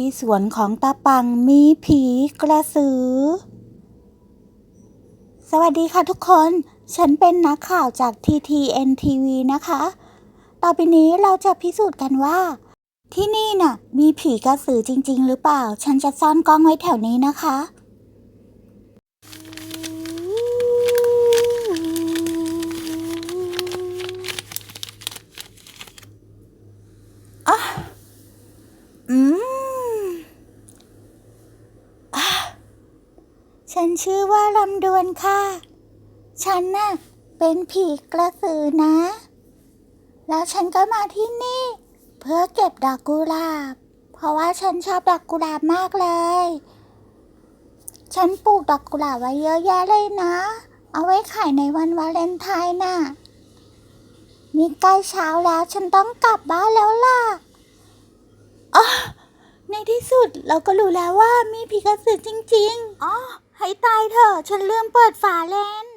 ที่สวนของตาปังมีผีกระสือ สวัสดีค่ะทุกคน ฉันเป็นนักข่าวจาก TTN TV นะคะ ต่อไปนี้เราจะพิสูจน์กันว่า ที่นี่น่ะ มีผีกระสือจริง ๆ หรือเปล่า ฉันจะซ่อนกล้องไว้แถวนี้นะคะ ฉันชื่อว่าลำดวนค่ะ ฉันน่ะเป็นผีกระสือนะ แล้วฉันก็มาที่นี่ เพื่อเก็บดอกกุหลาบ เพราะว่าฉันชอบดอกกุหลาบมากเลย ฉันปลูกดอกกุหลาบไว้เยอะแยะเลยนะ เอาไว้ขายในวันวาเลนไทน์น่ะ นี่ใกล้เช้าแล้วฉันต้องกลับบ้านแล้วล่ะอ๋อในที่สุดเราก็รู้แล้วว่ามีผีกระสือจริง ๆ ตายเถอะ ฉันลืมเปิดฝาเลน